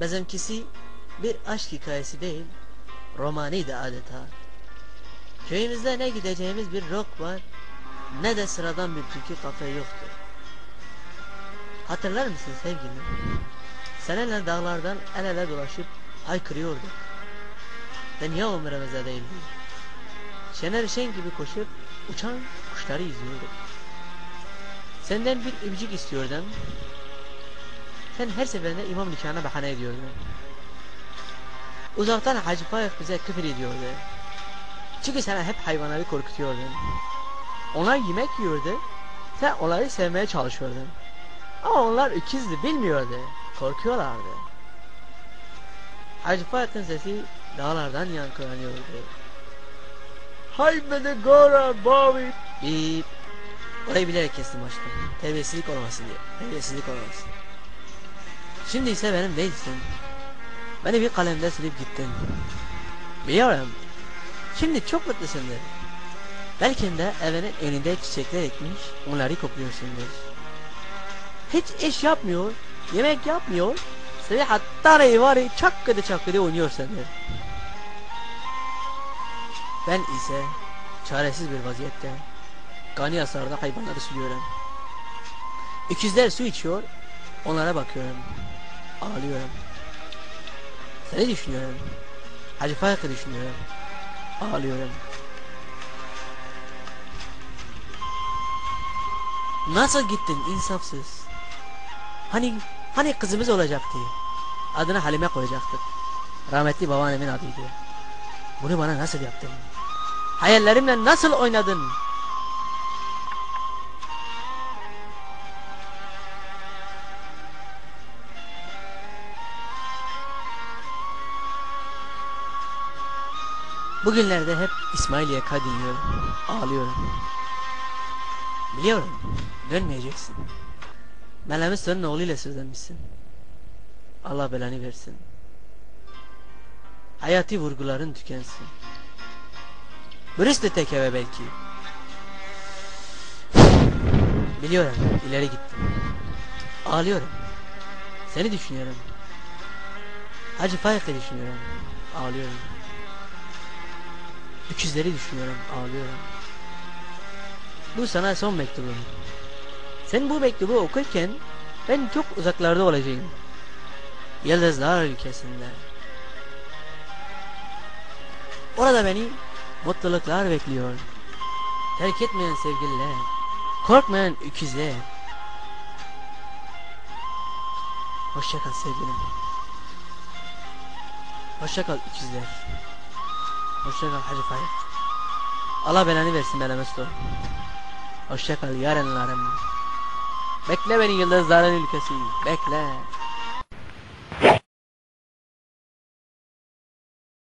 Bizimkisi bir aşk hikayesi değil, romanıydı adeta. Köyümüzde ne gideceğimiz bir rock var, ne de sıradan bir türkü kafe yoktu. Hatırlar mısın sevgilim? Seneler dağlardan el ele dolaşıp haykırıyorduk. Dünya umurumuzda değildi. Şener Şen gibi koşup uçan kuşları izliyorduk. Senden bir öpücük istiyordum. Sen her seferinde imam nikahına bahane ediyordun. Uzaktan Hacı Faik bize küfür ediyordu. Çünkü sana hep hayvanları korkutuyordun. Onlar yemek yiyordu. Sen onları sevmeye çalışıyordun. Ama onlar ikizdi bilmiyordu. Korkuyorlardı. Hacı Faik'in sesi dağlardan yankılanıyordu. Hay beni gora babi. Bip. Orayı bilerek kestim aşkım. Terbiyesizlik olmasın diye. Terbiyesizlik olmasın. Şimdi ise benim değilsin. Beni bir kalemde silip gittin. Biliyorum. Şimdi çok mutlusundur. Belki de evinin önünde çiçekler ekmiş, onları kokluyorsundur. Hiç iş yapmıyor, yemek yapmıyor, seni hatta var çakkıdı çakkıdı oynuyorsundur. Ben ise çaresiz bir vaziyette Gani hasarda hayvanları suluyorum. İkizler su içiyor, onlara bakıyorum. Ağlıyorum. Seni düşünüyorum. Hacı Faik'i düşünüyorum. Ağlıyorum. Nasıl gittin insafsız? Hani hani kızımız olacaktı. Adını Halime koyacaktık. Rahmetli babaannemin adıydı. Bunu bana nasıl yaptın? Hayallerimle nasıl oynadın? Bugünlerde hep İsmail YK dinliyorum. Ağlıyorum. Biliyorum. Dönmeyeceksin. Melemi senin oğluyla sözlenmişsin. Allah belanı versin. Hayati vurguların tükensin. Burası da tek eve belki. Biliyorum. ileri gittim. Ağlıyorum. Seni düşünüyorum. Hacı Faik'i düşünüyorum. Ağlıyorum. Öküzleri düşünüyorum, ağlıyorum. Bu sana son mektubum. Sen bu mektubu okurken ben çok uzaklarda olacağım. Yıldızlar ülkesinde. Orada beni mutluluklar bekliyor. Terk etmeyen sevgililer, korkmayan öküzler. Hoşça kal sevgilim. Hoşça kal öküzler. Hoşça kal Hacı Faik. Allah belanı versin benim usta. Hoşça kal yarınlarım. Bekle beni yıldızların ülkesi. Bekle.